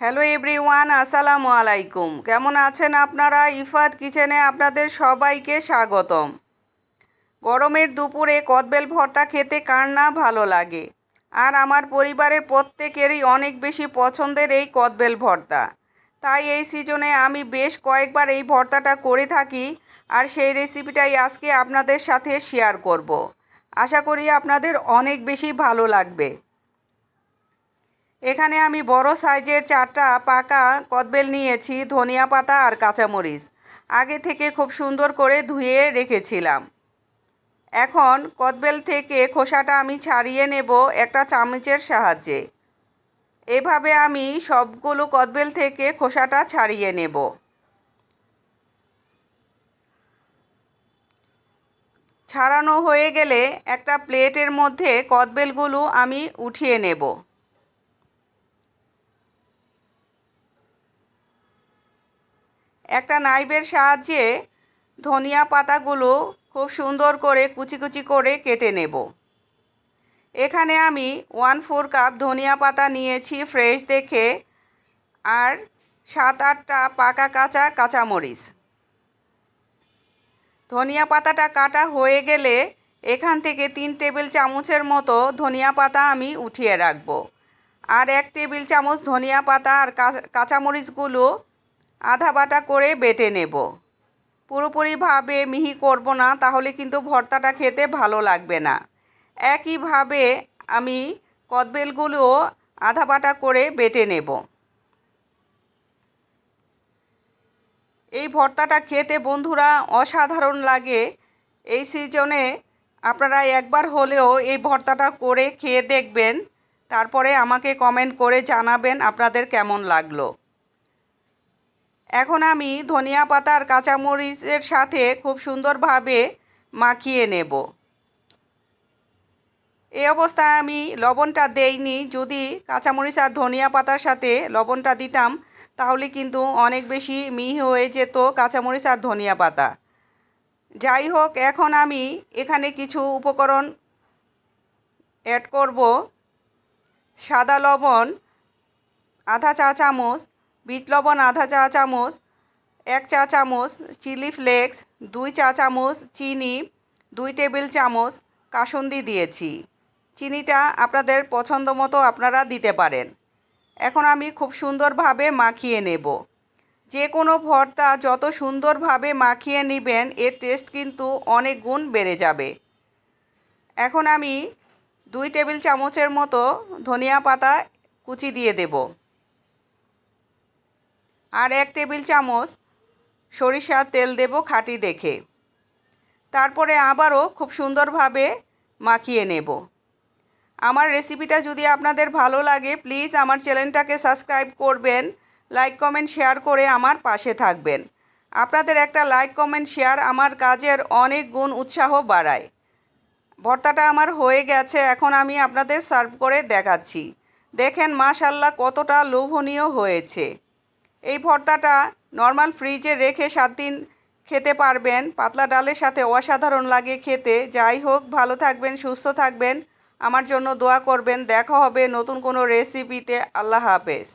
Hello everyone, আসসালামু আলাইকুম। কেমন আছেন আপনারা? ইফাত কিচেনে আপনাদের সবাইকে স্বাগতম। গরমের দুপুরে কদবেল ভর্তা খেতে কার না ভালো লাগে? আর আমার পরিবারের প্রত্যেকেরই অনেক বেশি পছন্দের এই কদবেল ভর্তা। তাই এই সিজনে আমি বেশ কয়েকবার এই ভর্তাটা করে থাকি আর সেই রেসিপিটাই আজকে আপনাদের সাথে শেয়ার করব। আশা করি আপনাদের অনেক বেশি ভালো লাগবে। এখানে আমি বড় সাইজের চারটা পাকা কদবেল নিয়েছি, ধনিয়া পাতা আর কাঁচামরিচ। আগে থেকে খুব সুন্দর করে ধুয়ে রেখেছিলাম। এখন কদবেল থেকে খোসাটা আমি ছাড়িয়ে নেব একটা চামচের সাহায্যে। এভাবে আমি সবগুলো কদবেল থেকে খোসাটা ছাড়িয়ে নেব। ছাড়ানো হয়ে গেলে একটা প্লেটের মধ্যে কদবেলগুলো আমি উঠিয়ে নেব। একটা নাইফের সাহায্যে ধনিয়া পাতাগুলো খুব সুন্দর করে কুচি কুচি করে কেটে নেব। এখানে আমি ওয়ান ফোর কাপ ধনিয়া পাতা নিয়েছি ফ্রেশ দেখে আর সাত আটটা পাকা কাঁচা কাঁচামরিচ। ধনিয়া পাতাটা কাটা হয়ে গেলে এখান থেকে তিন টেবিল চামচের মতো ধনিয়া পাতা আমি উঠিয়ে রাখব। আর এক টেবিল চামচ ধনিয়া পাতা আর কাঁচামরিচগুলো আধা বাটা করে বেটে নেব। পুরোপুরিভাবে মিহি করব না, তাহলে কিন্তু ভর্তাটা খেতে ভালো লাগবে না। একইভাবে আমি কদবেলগুলো আধা বাটা করে বেটে নেব। এই ভর্তাটা খেতে বন্ধুরা অসাধারণ লাগে। এই সিজনে আপনারা একবার হলেও এই ভর্তাটা করে খেয়ে দেখবেন। তারপরে আমাকে কমেন্ট করে জানাবেন আপনাদের কেমন লাগল। এখন আমি ধনিয়া পাতা আর কাঁচামরিচের সাথে খুব সুন্দরভাবে মাখিয়ে নেব। এই অবস্থায় আমি লবণটা দেইনি। যদি কাঁচামরিচ আর ধনিয়া পাতার সাথে লবণটা দিতাম, তাহলে কিন্তু অনেক বেশি মিহি হয়ে যেত কাঁচামরিচ আর ধনিয়া পাতা। যাই হোক, এখন আমি এখানে কিছু উপকরণ অ্যাড করব। সাদা লবণ, আধা চা চামচ বিট লবণ আধা চা চামচ, এক চা চামচ চিলি ফ্লেক্স, দুই চা চামচ চিনি, দুই টেবিল চামচ কাসুন্দি দিয়েছি। চিনিটা আপনাদের পছন্দ মতো আপনারা দিতে পারেন। এখন আমি খুব সুন্দরভাবে মাখিয়ে নেব। যে কোনো ভর্তা যত সুন্দরভাবে মাখিয়ে নেবেন, এর টেস্ট কিন্তু অনেক গুণ বেড়ে যাবে। এখন আমি দুই টেবিল চামচের মতো ধনিয়া পাতা কুচি দিয়ে দেবো। আর এক টেবিল চামচ সরিষার তেল দেব খাঁটি দেখে। তারপরে আবারও খুব সুন্দরভাবে মাখিয়ে নেব। আমার রেসিপিটা যদি আপনাদের ভালো লাগে, প্লিজ আমার চ্যানেলটাকে সাবস্ক্রাইব করবেন, লাইক, কমেন্ট, শেয়ার করে আমার পাশে থাকবেন। আপনাদের একটা লাইক, কমেন্ট, শেয়ার আমার কাজের অনেক গুণ উৎসাহ বাড়ায়। ভর্তাটা আমার হয়ে গেছে, এখন আমি আপনাদের সার্ভ করে দেখাচ্ছি। দেখেন মাশাল্লাহ কতটা লোভনীয় হয়েছে। এই ভর্তাটা নর্মাল ফ্রিজে রেখে সাত দিন খেতে পারবেন। পাতলা ডালের সাথে অসাধারণ লাগে খেতে। যাই হোক, ভালো থাকবেন, সুস্থ থাকবেন। আমার জন্য দোয়া করবেন। দেখা হবে নতুন কোনো রেসিপিতে আল্লাহ হাফেজ।